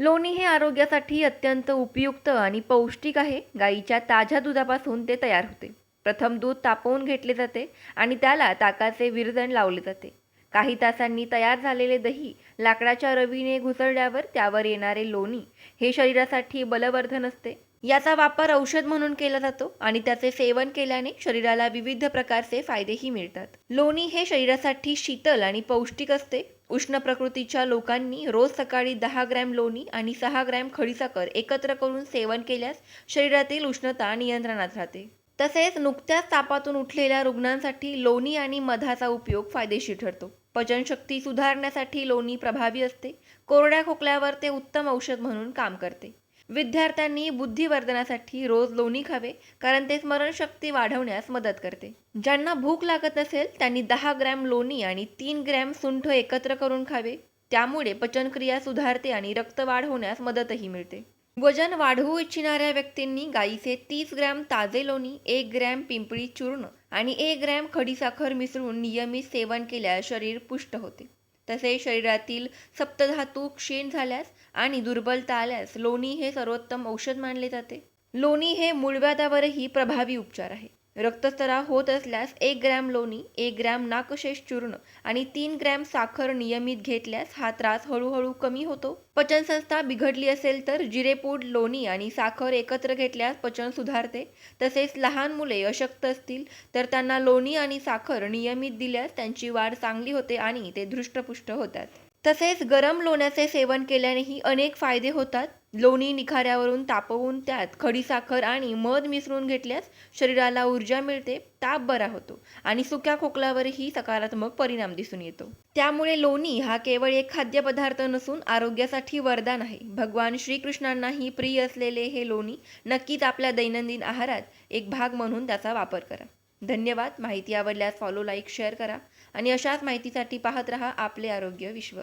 लोणी हे आरोग्यासाठी अत्यंत उपयुक्त आणि पौष्टिक आहे. गाईच्या ताज्या दुधापासून ते तयार होते. प्रथम दूध तापवून घेतले जाते आणि त्याला ताकाचे विरजण लावले जाते. काही तासांनी तयार झालेले दही लाकडाच्या रवीने घुसळल्यावर त्यावर येणारे लोणी हे शरीरासाठी बलवर्धन असते. याचा वापर औषध म्हणून केला जातो आणि त्याचे सेवन केल्याने शरीराला विविध प्रकारचे फायदेही मिळतात. लोणी हे शरीरासाठी शीतल आणि पौष्टिक असते. उष्ण प्रकृतीच्या लोकांनी रोज सकाळी दहा ग्रॅम लोणी आणि सहा ग्रॅम खडीसाखर एकत्र करून सेवन केल्यास शरीरातील उष्णता नियंत्रणात राहते. तसेच नुकत्याच तापातून उठलेल्या रुग्णांसाठी लोणी आणि मधाचा उपयोग फायदेशीर ठरतो. पचनशक्ती सुधारण्यासाठी लोणी प्रभावी असते. कोरड्या खोकल्यावर ते उत्तम औषध म्हणून काम करते. विद्यार्थ्यांनी बुद्धिवर्धनासाठी रोज लोणी खावे कारण ते स्मरणशक्ती वाढवण्यास मदत करते. ज्यांना भूक लागत नसेल त्यांनी दहा ग्रॅम लोणी आणि तीन ग्रॅम सुंठ एकत्र करून खावे. त्यामुळे पचनक्रिया सुधारते आणि रक्तवाढ होण्यास मदतही मिळते. वजन वाढवू इच्छिणाऱ्या व्यक्तींनी गाईचे तीस ग्रॅम ताजे लोणी एक ग्रॅम पिंपळी चूर्ण आणि एक ग्रॅम खडीसाखर मिसळून नियमित सेवन केल्यास शरीर पुष्ट होते. तसेच शरीरातील सप्तधातू क्षीण झाल्यास आणि दुर्बलता आल्यास लोणी हे सर्वोत्तम औषध मानले जाते. लोणी हे मूळव्याधावरही प्रभावी उपचार आहे. रक्तस्तरा होत असल्यास एक ग्रॅम लोणी एक ग्रॅम नाकशेष चूर्ण आणि तीन ग्रॅम साखर नियमित घेतल्यास हा त्रास हळूहळू कमी होतो. पचनसंस्था बिघडली असेल तर जिरेपूड लोणी आणि साखर एकत्र घेतल्यास पचन सुधारते. तसेच लहान मुले अशक्त असतील तर त्यांना लोणी आणि साखर नियमित दिल्यास त्यांची वाढ चांगली होते आणि ते धृष्टपुष्ट होतात. तसेच गरम लोण्याचे सेवन केल्यानेही अनेक फायदे होतात. लोणी निखाऱ्यावरून तापवून त्यात खडीसाखर आणि मध मिसळून घेतल्यास शरीराला ऊर्जा मिळते ताप बरा होतो आणि सुक्या खोकल्यावरही सकारात्मक परिणाम दिसून येतो. त्यामुळे लोणी हा केवळ एक खाद्यपदार्थ नसून आरोग्यासाठी वरदान आहे. भगवान श्रीकृष्णांनाही प्रिय असलेले हे लोणी नक्कीच आपल्या दैनंदिन आहारात एक भाग म्हणून त्याचा वापर करा. धन्यवाद. माहिती आवडल्यास फॉलो लाईक शेअर करा आणि अशाच माहितीसाठी पाहत रहा आपले आरोग्य विश्व.